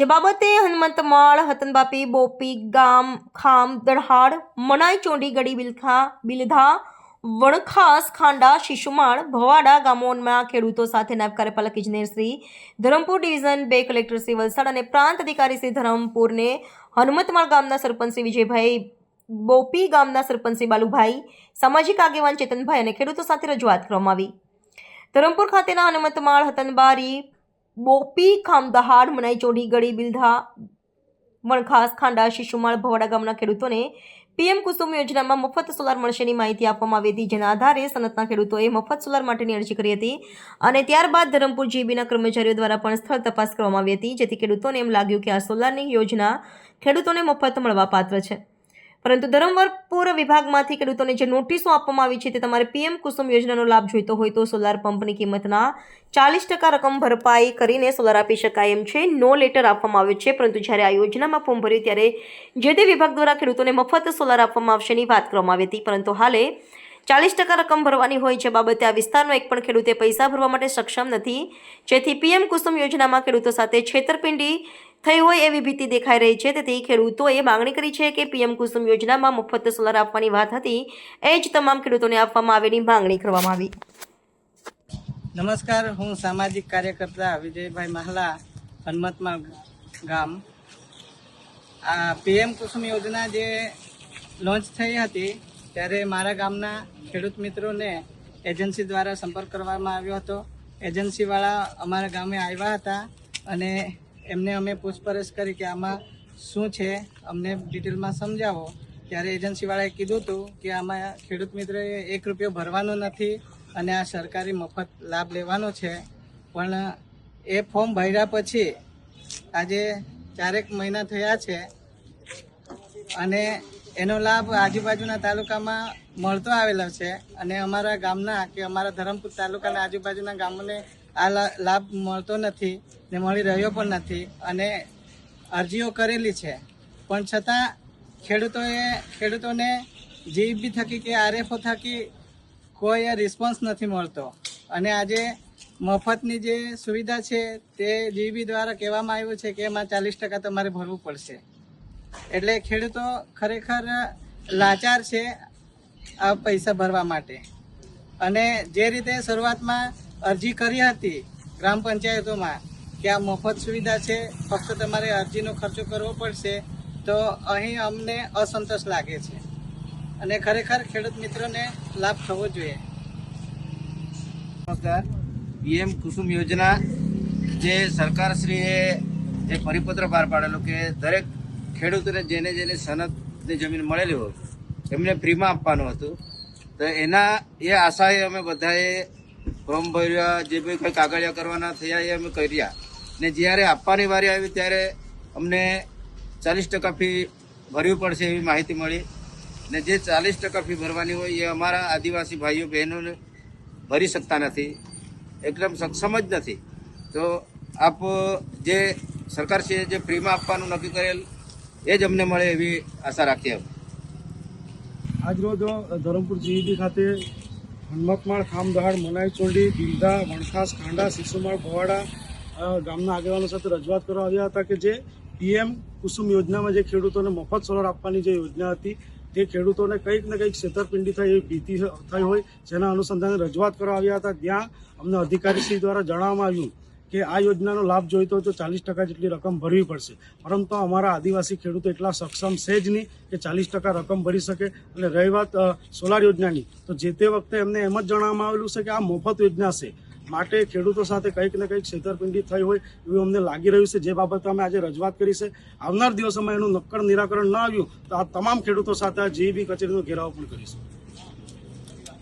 જે બાબતે હનુમંતમાળ હતનબાપી બોપી ગામ, ખામ દરહાડ મનાઈ ચોંડી, ગડી, બિલખા, બિલધા, વણખાસ, ખાંડા, શિશુમાળ, ભવાડા ગામોમાં ખેડૂતો સાથે નાયબ કાર્યપાલક ઇજનેર શ્રી ધરમપુર ડિવિઝન બે કલેક્ટર શ્રી વલસાડ અને પ્રાંત અધિકારી શ્રી ધરમપુરને હનુમંતમાળ ગામના સરપંચ શ્રી વિજયભાઈ, બોપી ગામના સરપંચ શ્રી બાલુભાઈ, સામાજિક આગેવાન ચેતનભાઈ અને ખેડૂતો સાથે રજૂઆત કરવામાં આવી. ધરમપુર ખાતેના હનુમંતમાળ હતનબારી બોપી ખામદહાડ મનાઈ ચોડી ગળી બિલધા વણખાસ, ખાંડા, શિશુમાળ, ભવાડા ગામના ખેડૂતોને પીએમ કુસુમ યોજનામાં મફત સોલાર મળશેની માહિતી આપવામાં આવી હતી, જેના આધારે સનતના ખેડૂતોએ મફત સોલાર માટેની અરજી કરી હતી અને ત્યારબાદ ધરમપુર જીબીના કર્મચારીઓ દ્વારા પણ સ્થળ તપાસ કરવામાં આવી હતી, જેથી ખેડૂતોને એમ લાગ્યું કે આ સોલારની યોજના ખેડૂતોને મફત મળવાપાત્ર છે. પરંતુ ધરમવરપુર વિભાગમાંથી ખેડૂતોને જે નોટિસો આપવામાં આવી છે તે તમારે પીએમ કુસુમ યોજનાનો લાભ જોઈતો હોય તો સોલાર પંપની કિંમતના ચાલીસ ટકા રકમ ભરપાઈ કરીને સોલાર આપી શકાય એમ છે. નો લેટર આપવામાં આવ્યો છે, પરંતુ જ્યારે આ યોજનામાં ફોર્મ ભર્યું ત્યારે જે તે વિભાગ દ્વારા ખેડૂતોને મફત સોલાર આપવામાં આવશેની વાત કરવામાં આવી હતી. પરંતુ હાલે ચાલીસ ટકા રકમ ભરવાની હોય છે બાબતે આ વિસ્તારનો એક પણ ખેડૂતે પૈસા ભરવા માટે સક્ષમ નથી. જેથી પીએમ કુસુમ યોજનામાં ખેડૂતો સાથે છેતરપિંડી થઈ હોય એવી ભીતિ દેખાઈ રહી છે. તેથી ખેડૂતોએ માંગણી કરી છે કે પીએમ કુસુમ યોજનામાં મફત સોલર આપવાની વાત હતી. એ જ તમામ ખેડૂતોને આપવામાં આવેલી માંગણી કરવામાં આવી. નમસ્કાર, હું સામાજિક કાર્યકર્તા વિજયભાઈ મહલા, હનમતમાં ગામ. આ પીએમ કુસુમ યોજના જે લોન્ચ થઈ હતી, ત્યારે મારા ગામના ખેડૂત મિત્રોને એજન્સી દ્વારા સંપર્ક કરવામાં આવ્યો હતો. એજન્સીવાળા અમારા ગામે આવ્યા હતા અને એમને અમે પૂછપરછ કરી કે આમાં શું છે, અમને ડિટેલમાં સમજાવો. ત્યારે એજન્સીવાળાએ કીધું હતું કે આમાં ખેડૂત મિત્રએ એક રૂપિયો ભરવાનો નથી અને આ સરકારી મફત લાભ લેવાનો છે. પણ એ ફોર્મ ભર્યા પછી આજે ચારેક મહિના થયા છે અને એનો લાભ આજુબાજુના તાલુકામાં મળતો આવેલો છે. અને અમારા ગામના કે અમારા ધરમપુર તાલુકાના આજુબાજુના ગામોને આ લાભ મળતો નથી ને મળી રહ્યો પણ નથી અને અરજીઓ કરેલી છે. પણ છતાં ખેડૂતોએ, ખેડૂતોને જીઈબી થકી કે આરએફઓ થકી કોઈ રિસ્પોન્સ નથી મળતો. અને આજે મફતની જે સુવિધા છે તે જીબી દ્વારા કહેવામાં આવ્યું છે કે એમાં ચાલીસ ટકા તમારે ભરવું પડશે. એટલે ખેડૂતો ખરેખર લાચાર છે આ પૈસા ભરવા માટે. અને જે રીતે શરૂઆતમાં અરજી કરી હતી ગ્રામ પંચાયતોમાં કે આ મફત સુવિધા છે, ફક્ત તમારે અરજીનો ખર્ચો કરવો પડશે, તો અહીં અમને અસંતોષ લાગે છે. અને ખરેખર ખેડૂત મિત્રોને લાભ થવો જોઈએ. નમસ્કાર. પીએમ કુસુમ યોજના જે સરકારશ્રીએ જે પરિપત્ર બહાર પાડેલો કે દરેક ખેડૂતોને જેને જેને સનદની જમીન મળેલી હોય એમને ફ્રીમાં આપવાનું હતું. તો એના એ આશાએ અમે બધાએ ફોર્મ ભર્યા, જે બી કંઈ કાગળિયા કરવાના થયા એ અમે કર્યા. ને જ્યારે આપવાની વારી આવી ત્યારે અમને ચાલીસ ટકા ફી ભરવી પડશે એવી માહિતી મળી. ને જે ચાલીસ ટકા ફી ભરવાની હોય એ અમારા આદિવાસી ભાઈઓ, બહેનોને ભરી શકતા નથી. એકદમ સક્ષમ જ નથી. તો આપ જે સરકાર છે, જે ફ્રીમાં આપવાનું નક્કી કરેલ, એ જ અમને મળે એવી આશા રાખીએ આજરોજ ધરમપુર જીઈડી ખાતે હનુમતમાળ ખામદહાડ મનાઈ ચોંડી બિલધા વણખાસ, ખાંડા, શિશુમાળ, ભવાડા ગામના આગેવાનો સાથે રજૂઆત કરવા આવ્યા હતા કે જે પીએમ કુસુમ યોજનામાં જે ખેડૂતોને મફત સોલર આપવાની જે યોજના હતી, તે ખેડૂતોને કંઈક ને કંઈક છેતરપિંડી થઈ એવી ભીતિ થઈ હોય, જેના અનુસંધાને રજૂઆત કરવા આવ્યા હતા. ત્યાં અમને અધિકારીશ્રી દ્વારા જણાવવામાં આવ્યું કે આ યોજનાનો લાભ જોઈતો હોય તો ચાલીસ ટકા જેટલી રકમ ભરવી પડશે. પરંતુ અમારા આદિવાસી ખેડૂતો એટલા સક્ષમ છે જ નહીં કે ચાલીસ ટકા રકમ ભરી શકે. અને રહી વાત સોલાર યોજનાની, તો જે તે વખતે એમને એમ જ જણાવવામાં આવેલું છે કે આ મફત યોજના છે. માટે ખેડૂતો સાથે કંઈક ને કંઈક છેતરપિંડી થઈ હોય એવું અમને લાગી રહ્યું છે. જે બાબતે અમે આજે રજૂઆત કરી છે. આવનાર દિવસોમાં એનું નક્કર નિરાકરણ ન આવ્યું તો આ તમામ ખેડૂતો સાથે આ જીઈબી કચેરીનો ઘેરાવ પણ કરીશું.